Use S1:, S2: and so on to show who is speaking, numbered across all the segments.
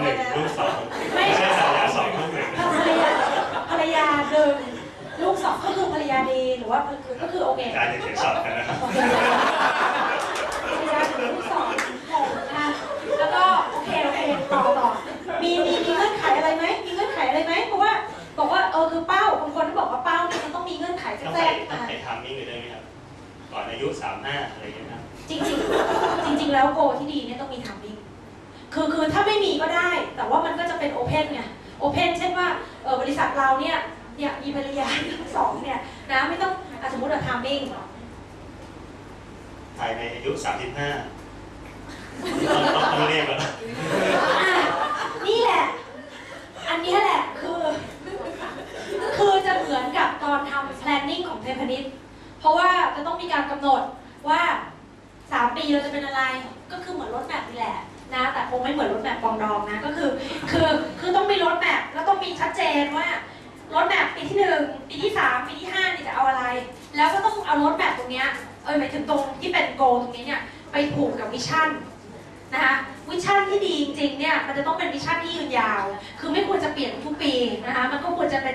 S1: หนึ่งลูกสองไม่ใช่ภรรยาสองลูกหนึ่ง
S2: ภรรยาภรรยาหนึ่งลูกสองก็คือภรรยาดีหรือว่าคือก็คือโอเค
S1: การจะเขียนสอบกันนะครับ
S2: ภรรยาหนึ่งลูกสองหกนะคะแล้วก็โอเคโอเคต่อต่อมีมีมีเงื่อนไขอะไรไหมมีเงื่อนไขอะไรไหมเพราะว่าบอกว่าเออคือเป้าบางคนก็บอกว่าเป้าเนี่ยมันต้องมีเงื่อนไข
S1: ต้อง
S2: แทร
S1: ใส่
S2: ก
S1: ต้อง
S2: อะ
S1: ใส่ทามมิ่งอยู่ด้วยไหมครับก่อนอายุสามห้าอะไรอย่างเงี้ยครับ
S2: จริงจริงๆจริง ๆ แล้วโกที่ดีเนี่ยต้องมีทามมิ่ง คือคือถ้าไม่มีก็ได้ แต่ว่ามันก็จะเป็นโอเพนไงโอเพนเช่นว่าเออบริษัทเราเนี่ยเนี่ยมีภรรยาทั้งสองเนี่ยนะไม่ต้องอะสมมติว่าทามมิ่ง
S1: ภายในอายุสามสิบห้าต้องต้องต้องเรียกแล้ว
S2: อะนี่แหละ อันเนี้ยแหละคือ คือจะเหมือนกับตอนทำ planning ของเทพนิษเพราะว่าจะต้องมีการกำหนดว่า 3 ปีเราจะเป็นอะไรก็คือเหมือนรถแมพนี่แหละนะ แต่ คงไม่เหมือนรถแมพปองดองนะ ก็คือ คือคือต้องมีรถแมพแล้วต้องมีชัดเจนว่ารถแมพปีที่หนึ่งปีที่สามปีที่ห้านี่จะเอาอะไร แล้วก็ต้องเอารถแมพตรงเนี้ยเออหมายถึงตรงที่เป็นโกตรงนี้เนี่ยไปผูกกับวิชั่นนะคะวิชั่นที่ดีจริงๆเนี่ยมันจะต้องเป็นวิชั่นที่ยืนยาว คือไม่ควรจะเปลี่ยนทุกปีนะคะมันก็ควรจะเป็น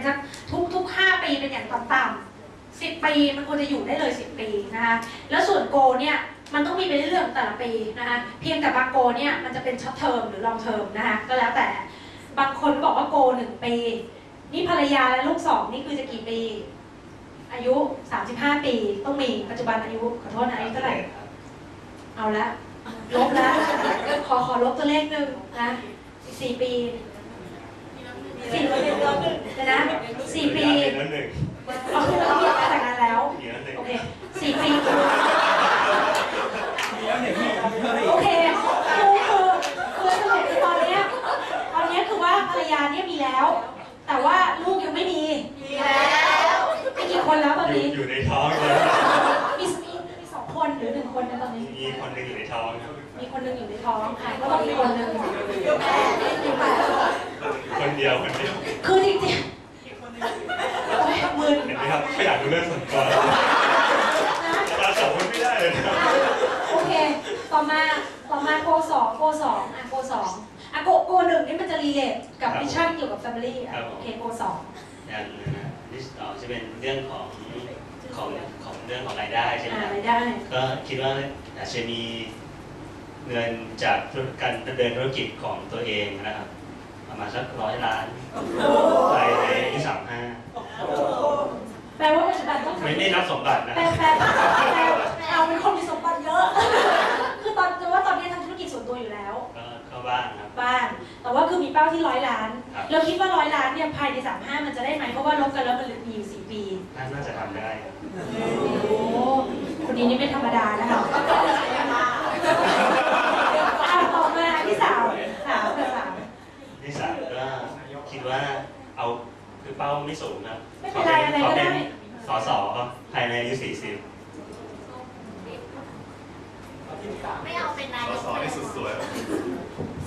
S2: ทุกทุกห้าปีเป็นอย่างต่ำๆสิบปีมันควรจะอยู่ได้เลยสิบปีนะคะแล้วส่วนโกเนี่ย มันต้องมีไปเรื่อยๆแต่ละปีนะคะเพียงแต่บางโกเนี่ยมันจะเป็นช็อตเทอมหรือลองเทอมนะคะก็แล้วแต่บางคนบอกว่าโกหนึ่งปี นี่ภรรยาและลูกสองนี่คือจะกี่ปี อายุ 35 ปีต้องมีปัจจุบันอายุขอโทษนะอายุเท่าไหร่เอาละลบละขอขอลบตัวเลขหนึ่งนะอีกสี่ปีสี่ปีเดี๋ยวนะสี่ปี
S1: อีกแล้วหนึ่ง
S2: เอาคือเราแต่งงานแล้ว
S1: อีกแล้วหนึ่ง
S2: โอเคสี่ปีคือโอเคคือคือคือสรุปคือตอนเนี้ยตอนเนี้ยคือว่าภรรยาเนี่ยมีแล้ว แต่ว่าลูกยังไม่มีมีแล้วมีกี่คนแล้วต อน
S1: อยู่
S2: นี้
S1: อยู่ในท้องเลย
S2: มีมีมีสองคนหรือหนึ่งคนนะตอนนี้
S1: มีคนหนึ่งอยู่ในท้องครับ
S2: มีคนหนึ่งอยู่ในท้องค่ะก็ต้องมีคนหนึ่ง
S1: คนเดียวคนเดียว
S2: คือจริงๆโอ้ยมึน
S1: เห็นไหมครับไม่อยากดูเรื่องส่วนตัว
S2: นะ
S1: เราสองคนไม่ได้เลยนะครับ
S2: โอเค ต่อมาต่อมาโกสองโกสองอะโกสองอะโกโกหนึ่งนี่มันจะรีเลทกับมิชชั่นเกี่ยวกับ Family อะโอเคโกสอง
S1: อย่าง ลิสต์ต่อจะเป็นเรื่องของของของเรื่องของรายได้ใช่ไหม
S2: อ่า
S1: ครับ
S2: รายได้
S1: ก็คิดว่าอาจจะมีเงินจากธุรการดำเนินธุรกิจของตัวเองนะครับประมาณสักร้อยล้านภายในที่สามห้า
S2: แปลว่าปัจจุบันต้อง
S1: ไม่ไม่นับสมบัตินะ
S2: แปลแป เป้าที่ร้อยล้าน ครั
S1: บ
S2: เราคิดว่าร้อยล้านเนี่ยภายในสามห้ามันจะได้ไหมเพราะว่าลบกันแล้วมันเหลือมีอยู่สี่ปี
S1: น่าจะทำได้ครับ
S2: โอ้คนนี้นี่ไม่ธรรมดานะคะอะต่อมาที่สามสามกับสาม
S1: ที่สามก็คิดว่าเอาคือเป้าไม่สูงครับ
S2: ไม่เป็นไรอะไรก็ได้
S1: ขอเป็นสสครับภายในอายุสี่สิบ
S3: ไม่เอาเป็นนายก
S4: สอนี่สุดสวย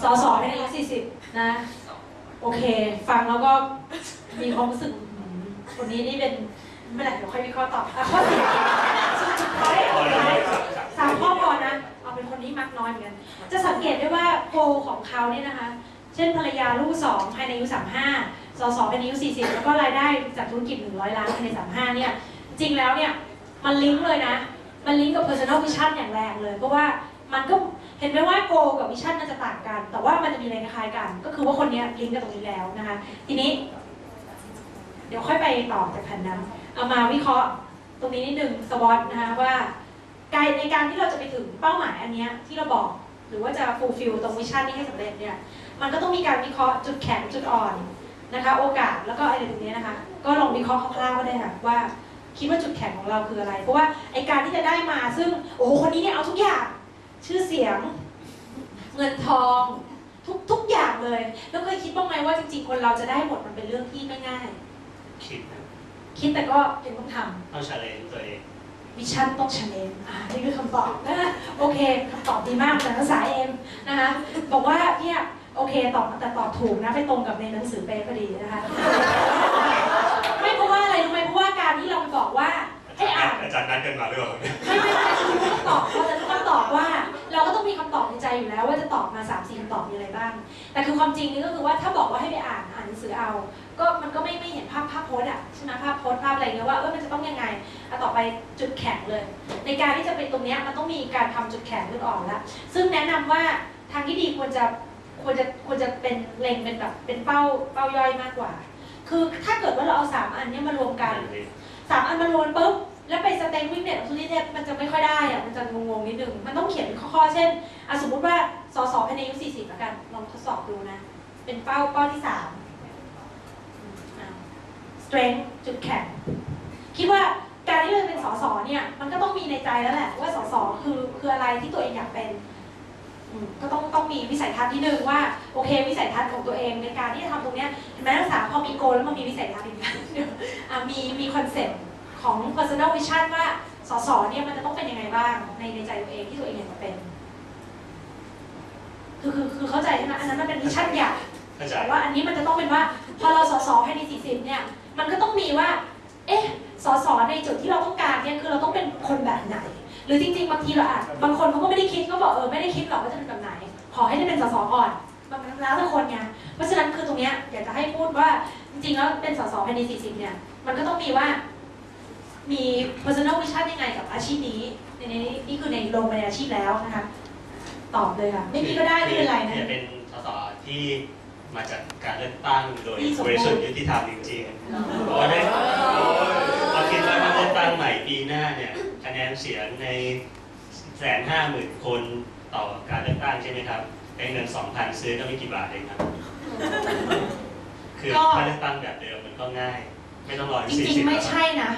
S2: สอสอในอายุสี่สิบ นะ โอเค ฟังแล้วก็มีความรู้สึกอืมคนนี้นี่เป็นไม่เป็นไรเดี๋ยวค่อยวิเคราะห์ต่ออะข้อสี่สุดท้ายสุดท้ายสามข้อพอนะ เอาเป็นคนนี้มักน้อยเหมือนกัน จะสังเกตได้ว่าโกของเขาเนี่ยนะคะ เช่นภรรยาลูกสองภายในอายุสามห้าสอสภายในอายุสี่สิบแล้วก็รายได้จากธุรกิจหนึ่งร้อยล้านภายในสามห้าเนี่ย จริงแล้วเนี่ย มันลิงก์เลยนะ มันลิงก์กับ personal vision อย่างแรงเลย เพราะว่า มันก็เห็นไหมว่า goal กับ vision มันจะต่างกัน แต่ว่ามันจะมีอะไรคล้ายกัน ก็คือว่าคนนี้ลิงก์กับตรงนี้แล้วนะคะ ทีนี้ เดี๋ยวค่อยไปต่อจากแผ่นนั้นเอามาวิเคราะห์ตรงนี้นิดนึงสวอตนะคะว่าการในการที่เราจะไปถึงเป้าหมายอันนี้ที่เราบอก หรือว่าจะ fulfill ตรงวิชั่นนี้ให้สำเร็จเนี่ยมันก็ต้องมีการวิเคราะห์จุดแข็งจุดอ่อนนะคะโอกาสแล้วก็อะไรตรงนี้นะคะ ก็ลองวิเคราะห์คร่าวๆก็ได้ค่ะว่าคิดว่าจุดแข็งของเราคืออะไร เพราะว่าไอการที่จะได้มาซึ่งโอ้โหคนนี้เนี่ยเอาทุกอย่าง ชื่อเสียง เงินทองทุกทุกอย่างเลย แล้วเคยคิดบ้างไหมว่าจริงๆ คนเราจะได้หมดมันเป็นเรื่องที่ไม่ง่าย
S1: คิดนะ
S2: คิดแต่ก็ยังต้องทำ
S1: ต้องชาเลนตัวเอง
S2: วิชั่นต้องชาเลนอ่านี่คือคำตอบนะโอเคคำตอบดีมากแต่ภาษาเอ็มนะคะบอกว่าเนี่ยโอเคตอบแต่ตอบถูกนะไปตรงกับในหนังสือเป๊ะพอดีนะคะไม่เพราะว่าอะไรรู้ไหมเพราะว่าการที่เราไปบอกว่าให้อ่าน
S1: อาจารย์นัดกันมาหรือเปล่าเนี่ย
S2: ไม่ไม่ไม่คือต้องตอบเราจะต้องตอบว่า เราเราก็ต้องมีคำตอบในใจอยู่แล้ว ว่าจะตอบมา3ามสี่คำตอบมีอะไรบ้าง แต่คือความจริงนี่ก็คือว่าถ้าบอกว่าให้ไปอ่านอ่านหนังสือเอา ก็มันก็ไม่ไม่เห็นภาพภาพโพสต์อะใช่ไหมภาพโพสต์ภาพอะไรเงี้ยว่าเออมันจะต้องยังไงอะต่อไปจุดแข็งเลย ในการที่จะเป็นตรงเนี้ยมันต้องมีการทำจุดแข็งขึ้นออกแล้วซึ่งแนะนำว่าทางที่ดีควรจะควรจะควรจะเป็นเล็งเป็นแบบเป็นเป้าเป้าย่อยมากกว่า คือถ้าเกิดว่าเราเอาสามอันเนี้ยมารวมกันสามอันมารวมปุ๊บ แล้วไปสเต็งวิ่งเน็ตทุนเนี่ยมันจะไม่ค่อยได้อะมันจะงงๆนิดนึง มันต้องเขียนเป็นข้อๆเช่นอะสมมติว่าสสภายในอายุ40แล้วกัน ลองทดสอบดูนะ เป็นเป้าเป้าที่สาม strength จุดแข็ง คิดว่าการที่เราจะเป็นสสเนี่ยมันก็ต้องมีในใจแล้วแหละว่าสสคือคืออะไรที่ตัวเองอยากเป็นก็ต้องต้องมีวิสัยทัศน์ที่หนึ่งว่าโอเค วิสัยทัศน์ของตัวเองในการที่จะทำตรงเนี้ยเห็นไหมนักศึกษาพอมีโกแล้วมันมีวิสัยทัศน์อีกนะเดี๋ยวอะมีมีคอนเซ็ปต์ ของ personal vision ว่าสสเนี่ยมันจะต้องเป็นยังไงบ้างในในใจตัวเองที่ตัวเองอยากจะเป็น คือคือคือเข้าใจใช่ไหมอันนั้นมันเป็นวิชั่นใหญ่
S1: เข้าใจ
S2: แต่ว่าอันนี้มันจะต้องเป็นว่า พอเราสอสอภายใน 40 เนี่ย มันก็ต้องมีว่า เอ๊ะสอสอในจุดที่เราต้องการเนี่ยคือเราต้องเป็นคนแบบไหน หรือจริงๆบางทีเราอาจบางคนเขาก็ไม่ได้คิดก็บอกเออไม่ได้คิดหรอกว่าจะเป็นแบบไหน ขอให้ได้เป็นสอสอก่อนบางแล้วแต่คนไงเพราะฉะนั้นคือตรงเนี้ยอยากจะให้พูดว่าจริงๆแล้วเป็นสอสอภายใน 40 เนี่ย มันก็ต้องมีว่า มี personal vision ยังไงกับอาชีพนี้ในนี้นี่คือในลงไปในอาชีพแล้วนะคะตอบเลยค่ะ ไม่มีก็ได้ไม่เป็นไรนะ
S1: จะเป็นสสที่มาจากการเลือกตั้งโดย
S2: ที่สม
S1: บ
S2: บูรณ์
S1: ริสุทธิ์ยุติธรรมจริงๆเพราะว่าได้เราคิดว่าถ้าเลือกตั้งใหม่ปีหน้าเนี่ยคะแนนเสียงในแสนห้าหมื่นคนต่อการเลือกตั้งใช่ไหมครับได้เงินสองพันซื้อก็ไม่กี่บาทเองครับ คือ
S2: ก็
S1: ถ้าเลือกตั้งแบบเดิมมันก็ง่าย ไม่ต้องรอ
S2: จ
S1: สี่
S2: ริง
S1: สิบ
S2: ๆไม่ใช่นะ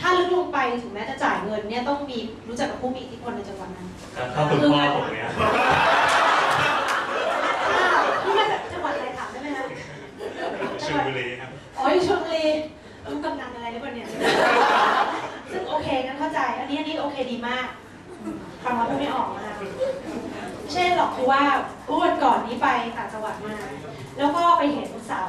S2: ถ้าลึกลงไปถึงแม้จะจ่ายเงินเนี่ยต้องมีรู้จักกับผู้มีอิทธิพลในจังหวัดนั้น
S1: ถ้าคุณพ่อผมเนี่ย
S2: ที่มาจากจังหวัดอะไรถามได้ไหมคะ
S1: ชลบุรีครับ
S2: อ๋ออยู่ชลบุรีรู้กำนันอะไรหรือเปล่าเนี่ย ซึ่งโอเคงั้นเข้าใจ อันนี้อันนี้โอเคดีมากฟังแล้วพูดไม่ออกนะคะไม่ใช่หรอกคือว่าเมื่อวันก่อนนี้ไปต่างจังหวัดมา แล้วก็ไปเห็นเสา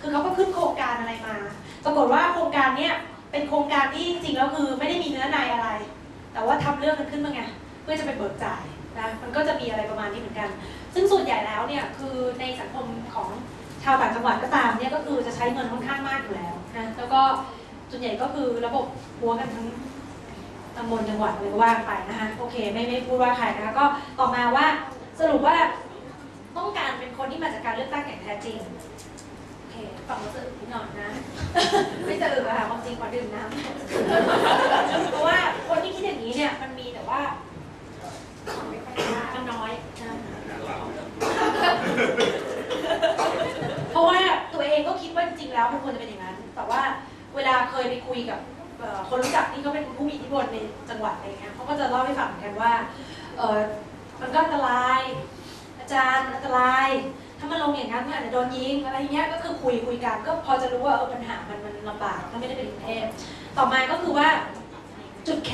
S2: คือเขาก็ขึ้นโครงการอะไรมา ปรากฏว่าโครงการเนี้ย เป็นโครงการที่จริงๆแล้วคือไม่ได้มีเนื้อในอะไร แต่ว่าทำเรื่องมันขึ้นมาไงเพื่อจะไปเบิกจ่ายนะมันก็จะมีอะไรประมาณนี้เหมือนกัน ซึ่งส่วนใหญ่แล้วเนี่ยคือในสังคมของชาวต่างจังหวัดก็ตามเนี่ยก็คือจะใช้เงินค่อนข้างมากอยู่แล้วนะแล้วก็ส่วนใหญ่ก็คือระบบหัวกันทั้งตำบลจังหวัดเลยว่าไปนะคะโอเคไม่ไม่พูดว่าใครนะคะก็ต่อมาว่าสรุปว่าต้องการเป็นคนที่มาจากการเลือกตั้งอย่างแท้จริง โอเคฟังรู้สึกนิดหนอยนะไม่จะอึอะค่ะความจริงขอดื่มน้ำเพราะว่าคนที่คิดอย่างนี้เนี่ยมันมีแต่ว่ามันน้อยนะเพราะว่าตัวเองก็คิดว่าจริงแล้วมันควรจะเป็นอย่างนั้น แต่ว่าเวลาเคยไปคุยกับคนรู้จักที่เขาเป็นผู้มีอิทธิพลในจังหวัดอะไรเงี้ยเขาก็จะเล่าให้ฟังเหมือนกันว่ามันก็อันตราย อาจารย์อันตราย ถ้ามันลงอย่างนั้นมันอาจจะโดนยิงอะไรเงี้ยก็คือคุยคุยกันก็พอจะรู้ว่าเออปัญหามันมันลำบากถ้าไม่ได้เป็นกรุงเทพต่อมาก็คือว่าจุดแข็ง